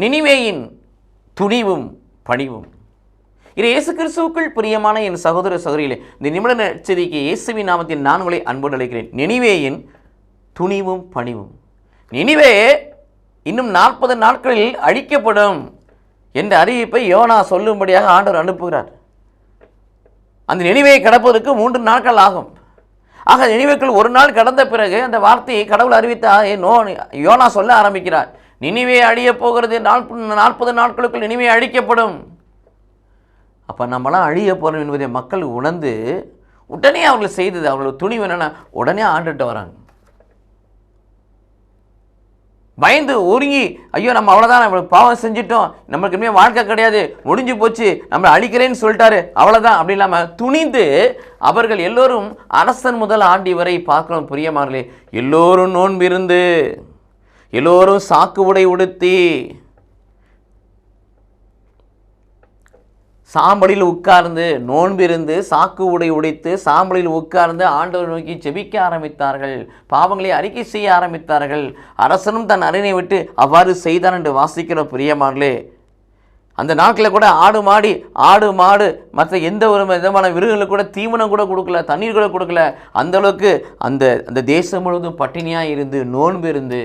நினிவேயின் துணிவும் பணிவும். இது இயேசு கிறிஸ்துவுக்குள் பிரியமான என் சகோதர சகோதரிகளே இந்த நிமிட நெச்சரிக்கை இயேசுவின் நாமத்தின் நான் உங்களை அன்போடு அழைக்கிறேன். நினிவேயின் துணிவும் பணிவும். நினிவே இன்னும் நாற்பது நாட்களில் அழிக்கப்படும் என்ற அறிவிப்பை யோனா சொல்லும்படியாக ஆண்டவர் அனுப்புகிறார். அந்த நினைவை கடப்பதற்கு மூன்று நாட்கள் ஆகும். ஆக நினைவுக்குள் ஒரு நாள் கடந்த பிறகு அந்த வார்த்தையை கடவுள் அறிவித்த நோ யோனா சொல்ல ஆரம்பிக்கிறார். நினைவே அழியப் போகிறது. நாற்பது நாற்பது நாட்களுக்குள் நினைவே அழிக்கப்படும். அப்போ நம்மளாம் அழிய போகிறோம் என்பதை மக்கள் உணர்ந்து உடனே அவர்கள் செய்தது அவர்கள் துணிவு என்னென்னா உடனே ஆண்டுட்டு வராங்க. பயந்து ஒருங்கி ஐயோ நம்ம அவ்வளோதான் நம்ம பாவம் செஞ்சிட்டோம். நம்மளுக்கு இனிமேல் வாழ்க்கை கிடையாது. முடிஞ்சு போச்சு. நம்மளை அழிக்கிறேன்னு சொல்லிட்டாரு. அவ்வளோதான் அப்படி இல்லாமல் துணிந்து அவர்கள் எல்லோரும் அரசன் முதல் ஆண்டி வரை பார்க்கணும் புரியமார்களே எல்லோரும் நோன்பிருந்து. எல்லோரும் சாக்கு உடை உடுத்தி சாம்பலில் உட்கார்ந்து நோன்பிருந்து சாக்கு உடை உடைத்து சாம்பலில் உட்கார்ந்து ஆண்டவர் நோக்கி செபிக்க ஆரம்பித்தார்கள். பாவங்களை அறிக்கை செய்ய ஆரம்பித்தார்கள். அரசனும் தன் அரணை விட்டு அவ்வாறு செய்தான் என்று வாசிக்கிற பிரியமானே அந்த நாட்களில் கூட ஆடு மாடி ஆடு மாடு மற்ற எந்த ஒரு விதமான விருதுகளுக்கு கூட தீவனம் கூட கொடுக்கல தண்ணீர் கூட கொடுக்கல. அந்த அளவுக்கு அந்த அந்த தேசம் முழுவதும் பட்டினியாக இருந்து நோன்பு இருந்து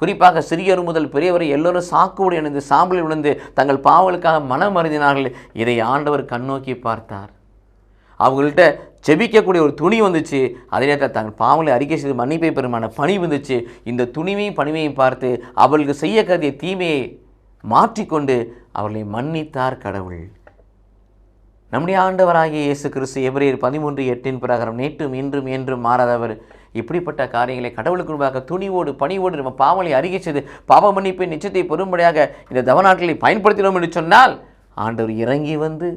குறிப்பாக சிறியவர் முதல் பெரியவர் எல்லோரும் சாக்குவோடு இணைந்து சாம்பலில் விழுந்து தங்கள் பாவங்களுக்காக மனம் அருந்தினார்கள். இதை ஆண்டவர் கண்ணோக்கி பார்த்தார். அவங்கள்ட்ட செபிக்கக்கூடிய ஒரு துணி வந்துச்சு. அதே நேரத்தில் தங்கள் பாவங்களை அறிக்கை செய்து மன்னிப்பை பெருமான பணி வந்துச்சு. இந்த துணிவையும் பணிவையும் பார்த்து அவர்களுக்கு செய்ய கருதிய தீமையை மாற்றிக்கொண்டு அவர்களை மன்னித்தார் கடவுள். நம்முடைய ஆண்டவராகிய இயேசு கிறிஸ்து எபிரேயர் பதிமூன்று எட்டின் பிரகாரம் நேற்றும் இன்றும் என்றும் மாறாதவர். இப்படிப்பட்ட காரியங்களை கடவுளுக்கு முன்பாக துணிவோடு பணிவோடு நம்ம பாவங்களை அறிக்கை செய்து பாவ மன்னிப்பை நிச்சயத்தை பெரும்படியாக இந்த தவநாட்களை பயன்படுத்தினோம் என்று சொன்னால் ஆண்டவர் இறங்கி வந்து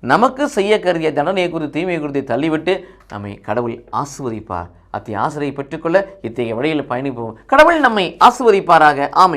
நமக்கு செய்ய கருதிய தண்டனையை குறித்து தீமையை குறித்து தள்ளிவிட்டு நம்மை கடவுள் ஆசுவதிப்பார் அத்தி ஆசிரியை பெற்றுக்கொள்ள இத்தகைய வழியில் பயணிப்போம். கடவுள் நம்மை ஆசுவதிப்பாராக ஆமை